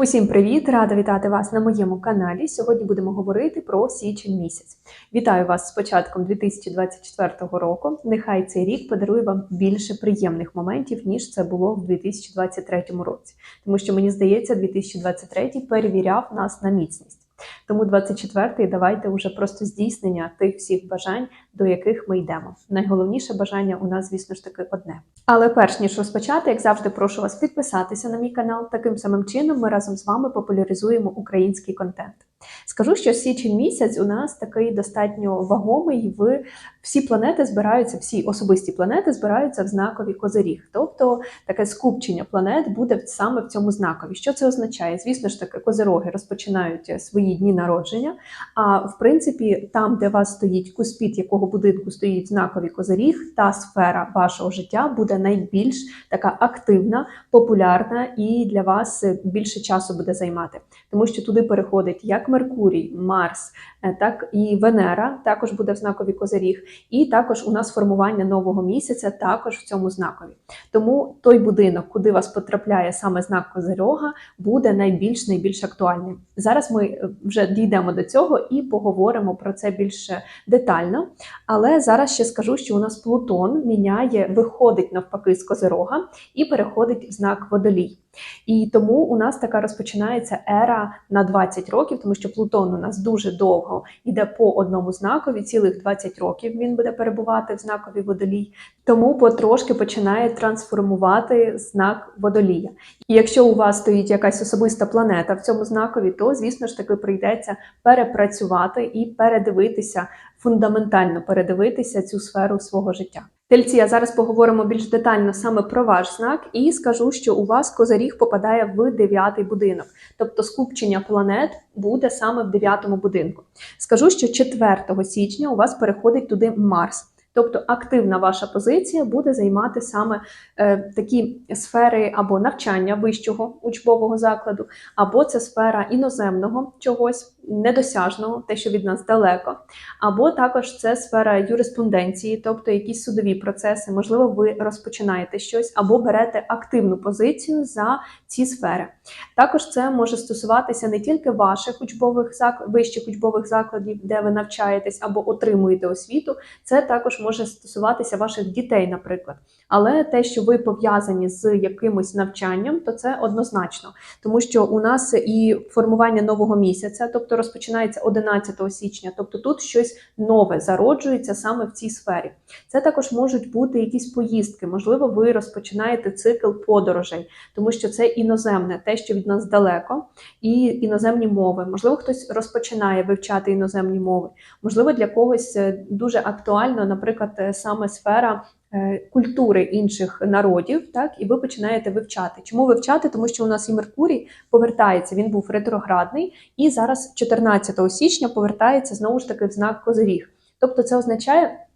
Усім привіт! Рада вітати вас на моєму каналі. Сьогодні будемо говорити про січень місяць. Вітаю вас з початком 2024 року. Нехай цей рік подарує вам більше приємних моментів, ніж це було в 2023 році. Тому що мені здається, 2023 перевіряв нас на міцність. Тому 24-й давайте вже просто здійснення тих всіх бажань, до яких ми йдемо. Найголовніше бажання у нас, звісно ж таки, одне. Але перш ніж розпочати, як завжди, прошу вас підписатися на мій канал. Таким самим чином ми разом з вами популяризуємо український контент. Скажу, що січень місяць у нас такий достатньо вагомий. В всі планети збираються, всі особисті планети збираються в знакові козиріг. Тобто таке скупчення планет буде саме в цьому знакові. Що це означає? Звісно ж таки, козироги розпочинають свої дні народження. А в принципі, там, де вас стоїть куспіт, якого будинку стоїть знаковий козиріг, та сфера вашого життя буде найбільш така активна, популярна і для вас більше часу буде займати, тому що туди переходить як Меркурій, Марс, е, так і Венера, також буде в знакові козиріг, і також у нас формування нового місяця також в цьому знакові. Тому той будинок, куди вас потрапляє саме знак Козирога, буде найбільш найбільш актуальним. Зараз ми е, вже дійдемо до цього і поговоримо про це більш детально. Але зараз ще скажу, що у нас Плутон міняє, виходить навпаки з Козирога і переходить в знак Водолій. І тому у нас така розпочинається ера на 20 років, тому що Плутон у нас дуже довго йде по одному знакові, цілих 20 років він буде перебувати в знакові водолій, тому потрошки починає трансформувати знак водолія. І якщо у вас стоїть якась особиста планета в цьому знакові, то звісно ж таки прийдеться перепрацювати і передивитися фундаментально передивитися цю сферу свого життя. Тельці, а зараз поговоримо більш детально саме про ваш знак, і скажу, що у вас козаріг попадає в дев'ятий будинок, тобто скупчення планет буде саме в дев'ятому будинку. Скажу, що 4 січня у вас переходить туди Марс. Тобто активна ваша позиція буде займати саме е, такі сфери або навчання вищого учбового закладу, або це сфера іноземного чогось недосяжного, те, що від нас далеко, або також це сфера юриспонденції, тобто якісь судові процеси. Можливо, ви розпочинаєте щось або берете активну позицію за ці сфери. Також це може стосуватися не тільки ваших учбових вищих учбових закладів, де ви навчаєтесь або отримуєте освіту. Це також може стосуватися ваших дітей, наприклад. Але те, що ви пов'язані з якимось навчанням, то це однозначно, тому що у нас і формування нового місяця, тобто розпочинається 11 січня, тобто тут щось нове зароджується саме в цій сфері. Це також можуть бути якісь поїздки, можливо, ви розпочинаєте цикл подорожей, тому що це іноземне, те, що від нас далеко, і іноземні мови. Можливо, хтось розпочинає вивчати іноземні мови. Можливо, для когось е, дуже актуально, наприклад, е, саме сфера. Е, Культури інших народів, так і ви починаєте вивчати. Чому вивчати? Тому що у нас і Меркурій повертається. Він був ретроградний, і зараз, 14 січня, повертається знову ж таки в знак Козиріг. Тобто, це означає.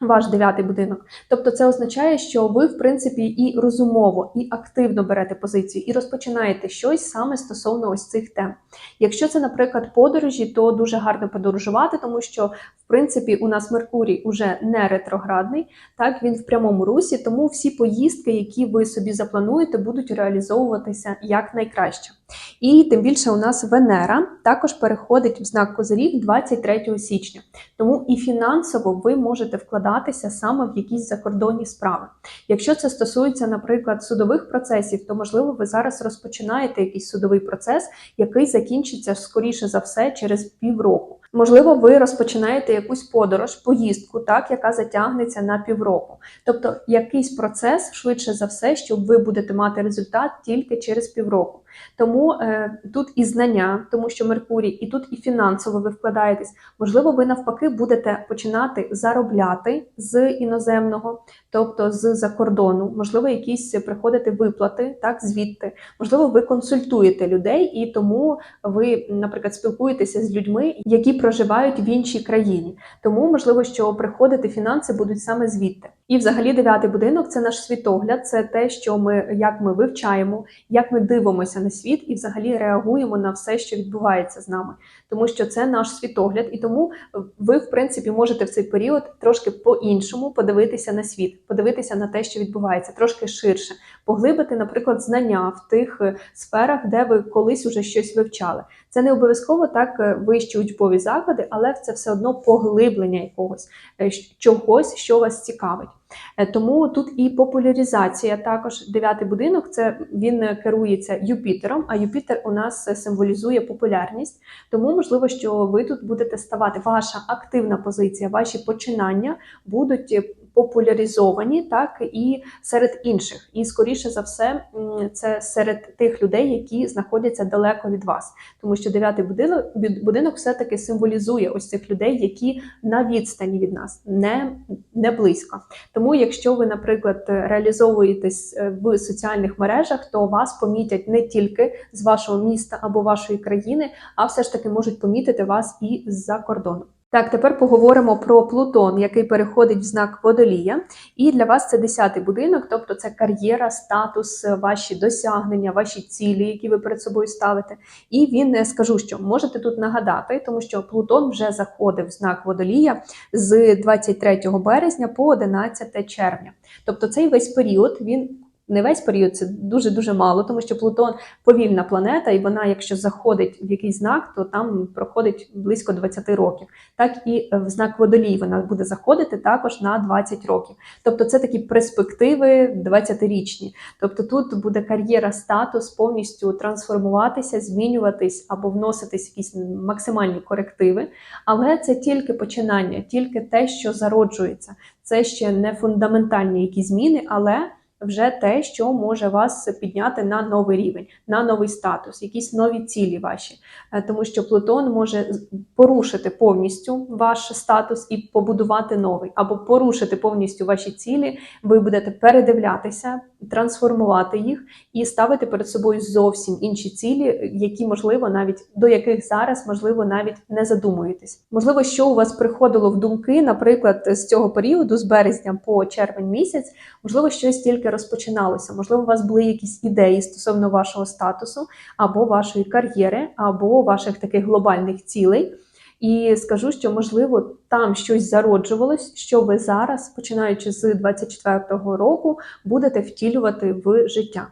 Ваш дев'ятий будинок. Тобто, це означає, що ви, в принципі, і розумово, і активно берете позицію, і розпочинаєте щось саме стосовно ось цих тем. Якщо це, наприклад, подорожі, то дуже гарно подорожувати, тому що, в принципі, у нас Меркурій уже не ретроградний, так він в прямому русі, тому всі поїздки, які ви собі заплануєте, будуть реалізовуватися якнайкраще. І тим більше у нас Венера також переходить в знак Козирів 23 січня. Тому і фінансово ви можете вкладатися саме в якісь закордонні справи. Якщо це стосується, наприклад, судових процесів, то можливо ви зараз розпочинаєте якийсь судовий процес, який закінчиться скоріше за все через півроку. Можливо, ви розпочинаєте якусь подорож, поїздку, так яка затягнеться на півроку. Тобто якийсь процес швидше за все, що ви будете мати результат тільки через півроку. Тому е, тут і знання, тому що Меркурій, і тут і фінансово ви вкладаєтесь. Можливо, ви навпаки будете починати заробляти з іноземного, тобто з-за кордону, можливо, якісь приходити виплати, так звідти. Можливо, ви консультуєте людей, і тому ви, наприклад, спілкуєтеся з людьми, які проживають в іншій країні. Тому можливо, що приходити фінанси будуть саме звідти. І, взагалі, дев'ятий будинок це наш світогляд, це те, що ми як ми вивчаємо, як ми дивимося на світ і взагалі реагуємо на все, що відбувається з нами, тому що це наш світогляд, і тому ви, в принципі, можете в цей період трошки по-іншому подивитися на світ, подивитися на те, що відбувається, трошки ширше, поглибити, наприклад, знання в тих е, сферах, де ви колись уже щось вивчали. Це не обов'язково так е, вищі учбові заклади, але це все одно поглиблення якогось е, чогось, що вас цікавить. Е, Тому тут і популяризація також дев'ятий будинок. Це він е, керується Юпітером. А Юпітер у нас е, символізує популярність. Тому можливо, що ви тут будете ставати. Ваша активна позиція, ваші починання будуть популяризовані, так і серед інших. І скоріше за все, це серед тих людей, які знаходяться далеко від вас, тому що дев'ятий будинок будинок все-таки символізує ось цих людей, які на відстані від нас, не, не близько. Тому, якщо ви, наприклад, реалізовуєтесь е, в соціальних мережах, то вас помітять не тільки з вашого міста або вашої країни, а все ж таки можуть помітити вас і з-за кордону. Так, тепер поговоримо про Плутон, який переходить в знак водолія. І для вас це 10-й будинок, тобто це кар'єра, статус, ваші досягнення, ваші цілі, які ви перед собою ставите. І він е, скажу, що можете тут нагадати, тому що Плутон вже заходив в знак водолія з 23 березня по 11 червня. Тобто цей весь період він. Не весь період це дуже дуже мало, тому що Плутон повільна планета, і вона, якщо заходить в якийсь знак, то там проходить близько 20 років. Так і в знак водолій вона буде заходити також на 20 років. Тобто це такі перспективи 20-річні. Тобто тут буде кар'єра, статус повністю трансформуватися, змінюватись або вноситись якісь максимальні корективи. Але це тільки починання, тільки те, що зароджується. Це ще не фундаментальні якісь зміни, але вже те, що може вас підняти на новий рівень, на новий статус, якісь нові цілі ваші. Е, Тому що Плутон може порушити повністю ваш статус і побудувати новий, або порушити повністю ваші цілі. Ви будете передивлятися, трансформувати їх і ставити перед собою зовсім інші цілі, які можливо навіть до яких зараз можливо навіть не задумуєтесь. Можливо, що у вас приходило в думки, наприклад, з цього періоду, з березня по червень місяць, можливо, щось тільки розпочиналося. Можливо, у вас були якісь ідеї стосовно вашого статусу, або вашої кар'єри, або ваших таких глобальних цілей. І скажу, що можливо там щось зароджувалось, що ви зараз, починаючи з 24-го року, будете втілювати в життя.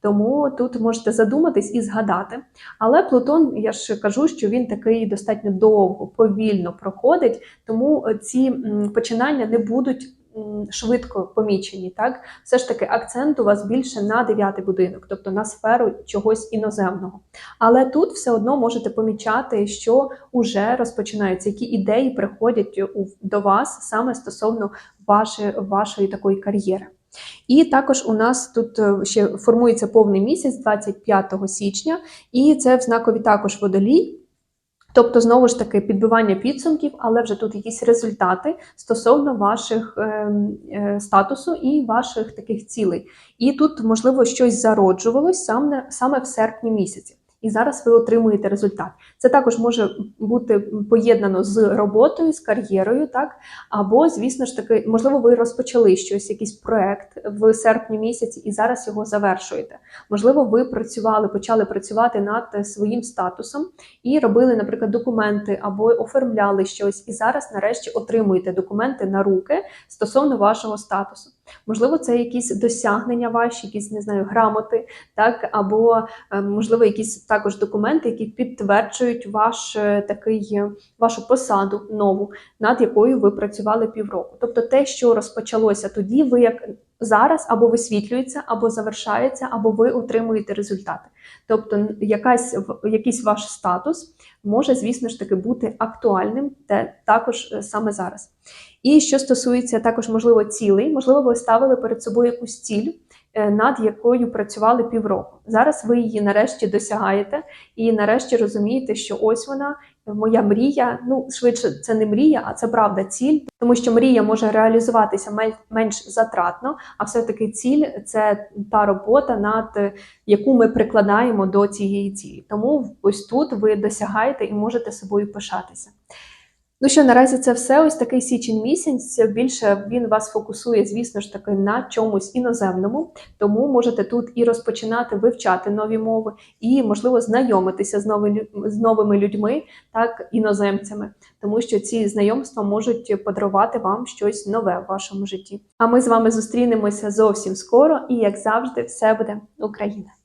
Тому тут можете задуматись і згадати. Але Плутон, я ж кажу, що він такий достатньо довго, повільно проходить, тому ці починання не будуть швидко помічені. Так, все ж таки акцент у вас більше на дев'ятий будинок, тобто на сферу чогось іноземного. Але тут все одно можете помічати, що уже розпочинаються, які ідеї приходять у- до вас саме стосовно вашої, вашої такої кар'єри. І також у нас тут е, ще формується повний місяць 25 січня, і це в знакові також водолій. Тобто, знову ж таки, підбивання підсумків, але вже тут якісь результати стосовно ваших ем, е, статусу і ваших таких цілей. І тут, можливо, щось зароджувалось саме, саме в серпні місяці. І зараз ви отримуєте результат. Це також може бути поєднано з роботою, з кар'єрою, так або, звісно ж таки, можливо, ви розпочали щось, якийсь проект в серпні місяці, і зараз його завершуєте. Можливо, ви працювали, почали працювати над своїм статусом і робили, наприклад, документи або оформляли щось, і зараз, нарешті, отримуєте документи на руки стосовно вашого статусу. Можливо, це якісь досягнення ваші, якісь не знаю, грамоти, так або е, можливо, якісь також документи, які підтверджують ваш е, такий е, вашу посаду нову, над якою ви працювали півроку. Тобто, те, що розпочалося тоді, ви як зараз або висвітлюється, або завершається, або ви отримуєте результати. Тобто, якась якийсь ваш статус може, звісно ж таки, бути актуальним те також е, саме зараз. І що стосується також, можливо, цілей, можливо, ви ставили перед собою якусь ціль, над якою працювали півроку. Зараз ви її нарешті досягаєте, і нарешті розумієте, що ось вона. Моя мрія, ну швидше, це не мрія, а це правда ціль, тому що мрія може реалізуватися менш затратно, а все-таки ціль це та робота, над е, яку ми прикладаємо до цієї цілі. Тому ось тут ви досягаєте і можете собою пишатися. Ну що, наразі це все. Ось такий січень місяць. Більше він вас фокусує, звісно ж таки, на чомусь іноземному. Тому можете тут і розпочинати вивчати нові мови, і можливо знайомитися з новими з новими людьми, так іноземцями, тому що ці знайомства можуть подарувати вам щось нове в вашому житті. А ми з вами зустрінемося зовсім скоро, і як завжди, все буде Україна!